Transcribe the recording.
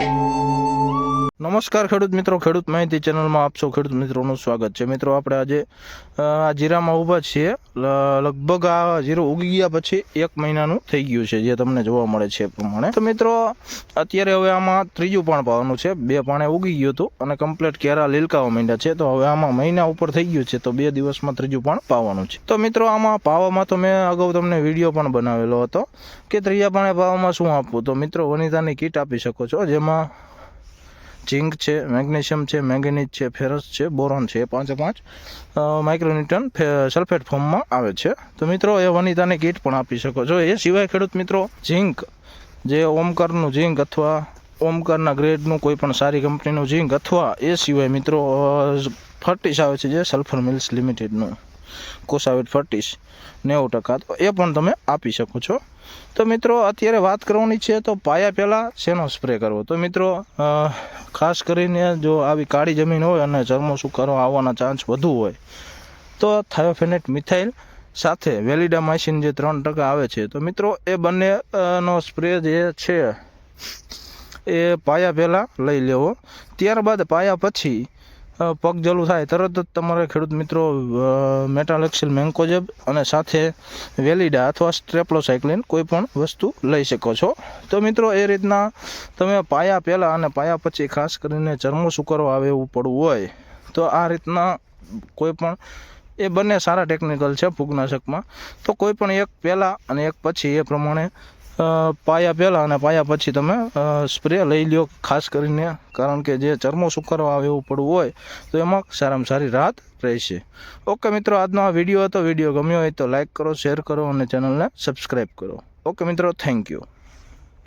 thank you નમસ્કાર ખેડૂત મિત્રો, ખેડૂત માહિતી ચેનલમાં આપ સૌ ખેડૂત મિત્રોનું સ્વાગત છે. મિત્રો, આપણે આજે આ જીરામાં ઊભા છીએ. લગભગ આ જીરો ઉગી ગયા પછી એક મહિનાનું થઈ ગયું છે, જે તમને જોવા મળે છે પ્રમાણે. તો મિત્રો, અત્યારે હવે આમાં ત્રીજું પાણ પાવાનું છે. બે પાણે ઉગી ગયું હતું અને કમ્પ્લીટ કેરા લીલકાવા માંડ્યા છે. તો હવે આમાં મહિના ઉપર થઈ ગયું છે, તો બે દિવસમાં ત્રીજું પાણ પાવાનું છે. તો મિત્રો, આમાં પાવામાં તો મેં અગાઉ તમને વીડિયો પણ બનાવેલો હતો કે ત્રીજા પાણે પાવામાં શું આપવું? તો મિત્રો, વનિતાની કીટ આપી શકો છો, જેમાં ઝીંક છે, મેગ્નેશિયમ છે, મેંગેનીઝ છે, ફેરસ છે, બોરોન છે, એ પાંચે પાંચ માઇક્રોન્યુટન સલ્ફેટ ફોર્મમાં આવે છે. તો મિત્રો, એ વનિતાની કીટ પણ આપી શકો છો. એ સિવાય ખેડૂત મિત્રો, ઝીંક, જે ઓમકારનું ઝીંક અથવા ઓમકારના ગ્રેડનું કોઈ પણ સારી કંપનીનું ઝીંક અથવા એ સિવાય મિત્રો ફર્ટિસ આવે છે જે સલ્ફર મિલ્સ લિમિટેડનું. કોસાવેટ ફર્ટિસ નેવું ટકા. તો એ પણ તમે આપી શકો છો. તો મિત્રો, અત્યારે વાત કરવાની છે તો પાયા પહેલાં શેનો સ્પ્રે કરવો? તો મિત્રો ખાસ કરીને જો આવી કાળી જમીન હોય અને ચર્મો સુકારો આવવાના ચાન્સ વધુ હોય, તો થાયોફેનેટ મિથાઇલ સાથે વેલિડામાઇસિન જે ત્રણ ટકા આવે છે. તો મિત્રો, એ બંને નો સ્પ્રે જે છે, એ પાયા પહેલાં લઈ લેવો. ત્યારબાદ પાયા પછી પગ જલું થાય, તરત જ તમારે ખેડૂત મિત્રો મેટાલેક્સિલ મેન્કોજેબ અને સાથે વેલિડા અથવા સ્ટ્રેપ્લોસાઇક્લિન કોઈ પણ વસ્તુ લઈ શકો છો. તો મિત્રો, એ રીતના તમે પાયા પહેલાં અને પાયા પછી ખાસ કરીને ચરમો સુકરો આવે એવું પડવું હોય, તો આ રીતના કોઈ પણ, એ બંને સારા ટેકનિકલ છે ફૂગનાશકમાં. તો કોઈ પણ એક પહેલાં અને એક પછી એ પ્રમાણે પાયા પહેલાં અને પાયા પછી તમે સ્પ્રે લઈ લ્યો, ખાસ કરીને, કારણ કે જે ચરમો સુકારો આવે એવું પડવું હોય, તો એમાં સારામાં સારી રાહત રહેશે. ઓકે મિત્રો, આજનો આ વીડિયો હતો. વીડિયો ગમ્યો હોય તો લાઈક કરો શેર કરો અને ચેનલને સબસ્ક્રાઈબ કરો. ઓકે મિત્રો થેન્ક યુ